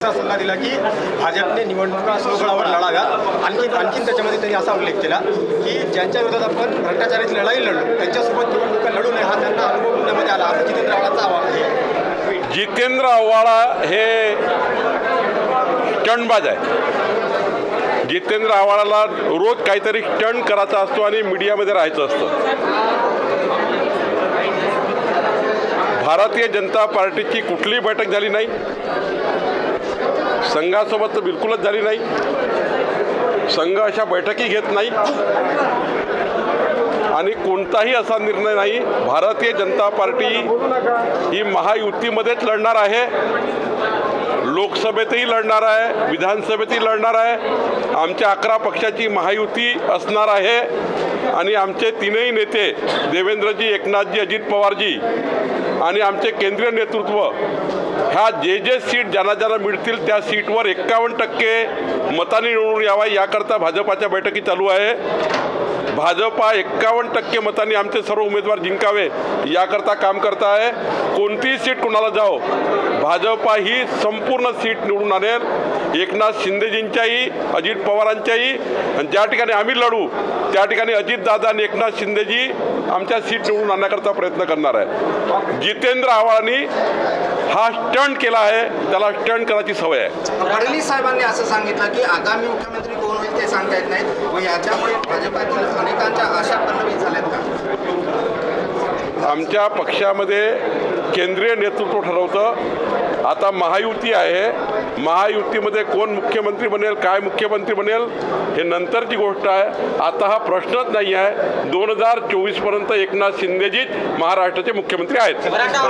सल्ला दिला की भाजपने निवडणुका स्वबळावर लढाव्या आणखी आणखीन त्याच्यामध्ये त्यांनी असा उल्लेख केला की ज्यांच्या विरोधात आपण भ्रष्टाचाराची लढाई लढलो त्यांच्यासोबत निवडणुका लढू नये हा त्यांना अनुभव पुण्यामध्ये आला. असं जितेंद्र आव्हाडांचा आवाज आहे. जितेंद्र आव्हाडा हे टणबाज आहे. जितेंद्र आव्हाडाला रोज काहीतरी टण करायचा असतो आणि मीडियामध्ये राहायचं असतं. भारतीय जनता पार्टीची कुठलीही बैठक झाली नाही. संघासोबत तर बिलकुलच झाली नाही. संघ अशा बैठकी घेत नाही. आणि कोणताही असा निर्णय नाही. भारतीय जनता पार्टी ही महायुतीमध्येच लढणार आहे. लोकसभेतही लढणार आहे. विधानसभेतही लढणार आहे. आमच्या अकरा पक्षाची महायुती असणार आहे. आणि आमचे तीनही नेते देवेंद्रजी एकनाथजी अजित पवारजी आणि आमचे केंद्रीय नेतृत्व ह्या जे जे सीट ज्यांना ज्यांना मिळतील त्या सीटवर एक्कावन्न टक्के मताने निवडून यावा याकरता भाजपाच्या बैठकी चालू आहे. भाजपा एक्कावन्न टक्के मतांनी आमचे सर्व उमेदवार जिंकावे याकरता काम करत आहे कोणतीही सीट कोणाला जाओ भाजपा ही संपूर्ण सीट निवडून आणेल. एकनाथ शिंदेजींच्याही अजित पवारांच्याही आणि ज्या ठिकाणी आम्ही लढू त्या ठिकाणी अजितदादा आणि एकनाथ शिंदेजी आमच्या सीट निवडून आणण्याकरता प्रयत्न करणार आहे. जितेंद्र आव्हाडांनी हा स्टंट केला आहे त्याला स्टंट करायची सवय आहे. फडणवीस साहेबांनी असं सांगितलं की आगामी मुख्यमंत्री कोण होईल ते सांगता येत नाही याच्यामुळे भाजपातील अनेकांच्या आशा पल्लवित झाल्यात का? आमच्या पक्षामध्ये केंद्रीय नेतृत्व ठरवतं. आता महायुती आहे. महायुतीमध्ये कोण मुख्यमंत्री बनेल काय मुख्यमंत्री बनेल हे नंतरची गोष्ट आहे. आता हा प्रश्नच नाही आहे. दोन हजार चोवीसपर्यंत एकनाथ शिंदेजीच महाराष्ट्राचे मुख्यमंत्री आहेत.